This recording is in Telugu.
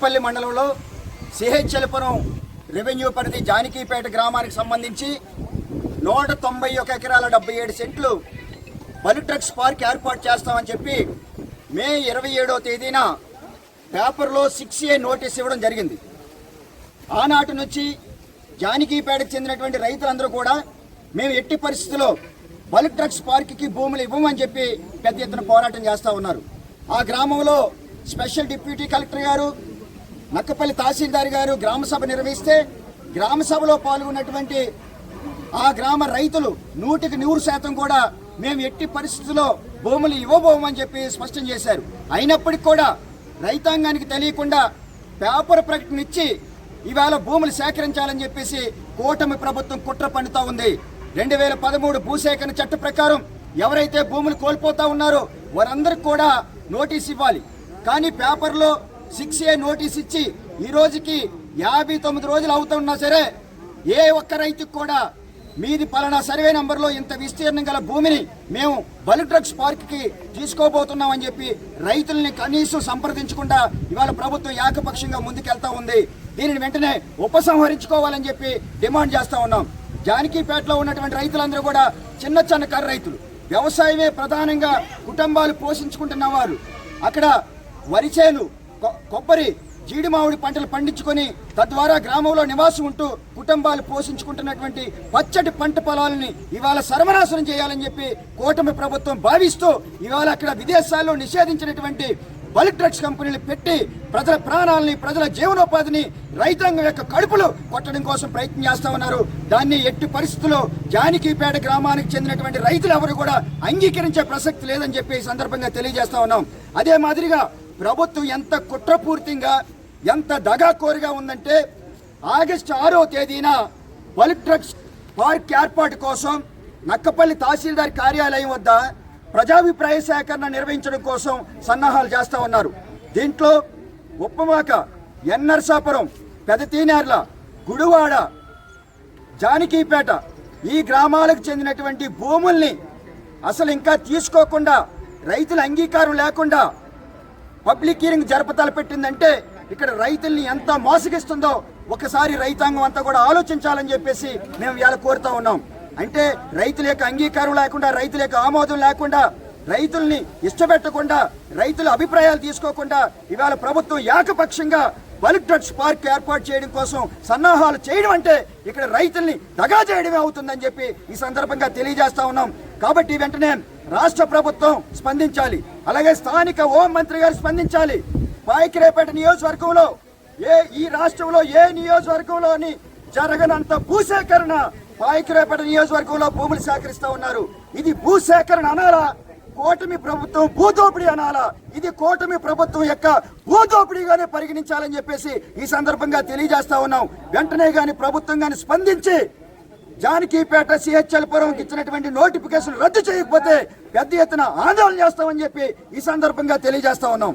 పల్లి మండలంలో సిహెచ్ఎల్పురం రెవెన్యూ పరిధి జానకీపేట గ్రామానికి సంబంధించి నూట తొంభై ఒక ఎకరాల డెబ్బై ఏడు సెంట్లు బలి ట్రక్స్ పార్క్ ఏర్పాటు చేస్తామని చెప్పి మే ఇరవై ఏడో తేదీన పేపర్లో సిక్స్ ఏ నోటీస్ ఇవ్వడం జరిగింది. ఆనాటి నుంచి జానకీపేటకు చెందినటువంటి రైతులందరూ కూడా మేము ఎట్టి పరిస్థితుల్లో బల్క్ ట్రక్స్ పార్క్కి భూములు ఇవ్వమని చెప్పి పెద్ద ఎత్తున పోరాటం చేస్తూ ఉన్నారు. ఆ గ్రామంలో స్పెషల్ డిప్యూటీ కలెక్టర్ గారు నక్కపల్లి తహసీల్దార్ గారు గ్రామ సభ నిర్వహిస్తే గ్రామ సభలో పాల్గొన్నటువంటి ఆ గ్రామ రైతులు నూటికి నూరు శాతం కూడా మేము ఎట్టి పరిస్థితుల్లో భూములు ఇవ్వబోమని చెప్పి స్పష్టం చేశారు. అయినప్పటికీ కూడా రైతాంగానికి తెలియకుండా పేపర్ ప్రకటన ఇచ్చి ఇవాళ భూములు సేకరించాలని చెప్పేసి కూటమి ప్రభుత్వం కుట్ర పండుతా ఉంది. రెండు వేల పదమూడు భూసేకరణ చట్ట ప్రకారం ఎవరైతే భూములు కోల్పోతా ఉన్నారో వారందరికి కూడా నోటీస్ ఇవ్వాలి. కానీ పేపర్లో సిక్స్ ఏ నోటీస్ ఇచ్చి ఈ రోజుకి యాభై తొమ్మిది రోజులు అవుతున్నా సరే ఏ ఒక్క రైతుకు కూడా మీది పలానా సర్వే నంబర్లో ఇంత విస్తీర్ణం గల భూమిని మేము బలు డ్రగ్స్ పార్క్కి తీసుకోబోతున్నామని చెప్పి రైతుల్ని కనీసం సంప్రదించకుండా ఇవాళ ప్రభుత్వం ఏకపక్షంగా ముందుకెళ్తా ఉంది. దీనిని వెంటనే ఉపసంహరించుకోవాలని చెప్పి డిమాండ్ చేస్తూ ఉన్నాం. జానకీపేటలో ఉన్నటువంటి రైతులందరూ కూడా చిన్న చిన్నకారు రైతులు. వ్యవసాయమే ప్రధానంగా కుటుంబాలు పోషించుకుంటున్న వారు. అక్కడ వరి చేను కొబ్బరి జీడి మామిడి పంటలు పండించుకొని తద్వారా గ్రామంలో నివాసం ఉంటూ కుటుంబాలు పోషించుకుంటున్నటువంటి పచ్చటి పంట పొలాలని ఇవాళ సర్వనాశనం చేయాలని చెప్పి కూటమి ప్రభుత్వం భావిస్తూ ఇవాళ అక్కడ విదేశాల్లో నిషేధించినటువంటి బల్క్ డ్రగ్స్ కంపెనీలు పెట్టి ప్రజల ప్రాణాలని ప్రజల జీవనోపాధిని రైతాంగం యొక్క కడుపులు కొట్టడం కోసం ప్రయత్నం చేస్తా ఉన్నారు. దాన్ని ఎట్టి పరిస్థితుల్లో జానకీపేట గ్రామానికి చెందినటువంటి రైతులు ఎవరు కూడా అంగీకరించే ప్రసక్తి లేదని చెప్పి ఈ సందర్భంగా తెలియజేస్తా ఉన్నాం. అదే మాదిరిగా ప్రభుత్వం ఎంత కుట్రపూర్తిగా ఎంత దగాకోరుగా ఉందంటే ఆగస్టు ఆరో తేదీన బల్క్ ట్రక్స్ పార్క్ ఏర్పాటు కోసం నక్కపల్లి తహసీల్దార్ కార్యాలయం వద్ద ప్రజాభిప్రాయ సేకరణ నిర్వహించడం కోసం సన్నాహాలు చేస్తా ఉన్నారు. దీంట్లో ఉప్పమాక ఎన్నర్సాపురం పెదతీనేర్ల గుడివాడ జానకీపేట ఈ గ్రామాలకు చెందినటువంటి భూముల్ని అసలు ఇంకా తీసుకోకుండా రైతుల అంగీకారం లేకుండా పబ్లిక్ హీరింగ్ జరపతల పెట్టిందంటే ఇక్కడ రైతుల్ని ఎంత మోసగిస్తుందో ఒకసారి రైతాంగం అంతా కూడా ఆలోచించాలని చెప్పేసి మేము ఇవాళ కోరుతా ఉన్నాం. అంటే రైతుల యొక్క అంగీకారం లేకుండా రైతుల యొక్క ఆమోదం లేకుండా రైతుల్ని ఇష్టపెట్టకుండా రైతుల అభిప్రాయాలు తీసుకోకుండా ఇవాళ ప్రభుత్వం ఏకపక్షంగా బల్క్ డ్రగ్స్ పార్క్ ఏర్పాటు చేయడం కోసం సన్నాహాలు చేయడం అంటే ఇక్కడ రైతుల్ని దగా చేయడమే అవుతుందని చెప్పి ఈ సందర్భంగా తెలియజేస్తా ఉన్నాం. కాబట్టి వెంటనే రాష్ట్ర ప్రభుత్వం స్పందించాలి. అలాగే స్థానిక హోం మంత్రి గారు స్పందించాలి. పాయకిరేపేట నియోజకవర్గంలో ఏ ఈ రాష్ట్రంలో ఏ నియోజకవర్గంలోని జరగనంత భూసేకరణ పాయకిరేపేట నియోజకవర్గంలో భూములు సేకరిస్తూ ఉన్నారు. ఇది భూసేకరణ అనాలా? కూటమి ప్రభుత్వం భూదోపిడీ అనాలా? ఇది కూటమి ప్రభుత్వం యొక్క భూదోపిడీగానే పరిగణించాలని చెప్పేసి ఈ సందర్భంగా తెలియజేస్తా ఉన్నాం. వెంటనే గాని ప్రభుత్వం గాని స్పందించి జానకీపేట సిహెచ్ఎల్పురంకి ఇచ్చినటువంటి నోటిఫికేషన్ రద్దు చేయకపోతే పెద్ద ఎత్తున ఆందోళన చేస్తామని చెప్పి ఈ సందర్భంగా తెలియజేస్తా ఉన్నాం.